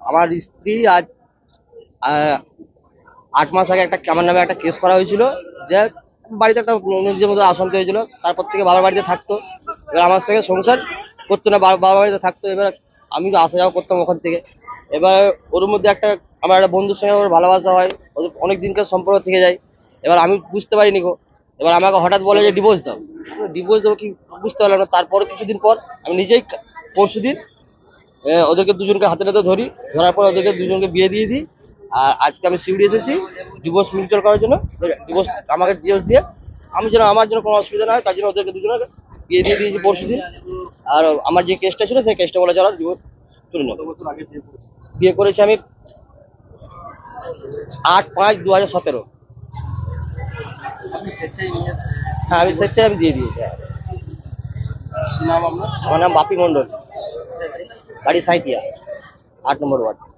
আমার স্ত্রী আজ আট মাস আগে একটা আমার নামে একটা কেস করা হয়েছিল যে বাড়িতে একটা নিজের মতো অশান্তি হয়েছিল, তারপর থেকে বাবার বাড়িতে থাকতো। এবার আমার সঙ্গে সংসার করতো না বাবার বাড়িতে থাকতো। এবার আমি আসা যাওয়া করতাম ওখান থেকে। এবার ওর মধ্যে একটা, আমার একটা বন্ধুর সঙ্গে ওর ভালোবাসা হয় অনেক দিনকার সম্পর্ক থেকে যায়। এবার আমি বুঝতে পারিনি গো। এবার আমাকে হঠাৎ বলে যে ডিভোর্স দাও। ডিভোর্স দেবো কি? বুঝতে পারলাম না। তারপরে কিছুদিন পর আমি নিজেই পরশু দিন ওদেরকে দুজনকে হাতে হাতে ধরি ধরার পর ওদেরকে দুজনকে বিয়ে দিয়ে দিই। আর আজকে আমি সিউড়ি এসেছি ডিভোর্স মিউচুয়াল করার জন্য। ডিভোর্স আমাকে ডিভোর্স দিয়ে আমি যেন আমার জন্য কোনো অসুবিধা না হয় তার জন্য ওদেরকে দুজনকে বিয়ে দিয়ে দিয়েছি পরশু দিন। আর আমার যে কেসটা ছিল সেই কেসটা বলে চলার ডিভোর্স তুলে নেব। বিয়ে করেছি আমি আট পাঁচ দু হাজার সতেরো। হ্যাঁ আমি স্বেচ্ছায় আমি দিয়ে দিয়েছি। আমার নাম বাপি মণ্ডল। गाडी साहित्य आठ नंबर वार्ड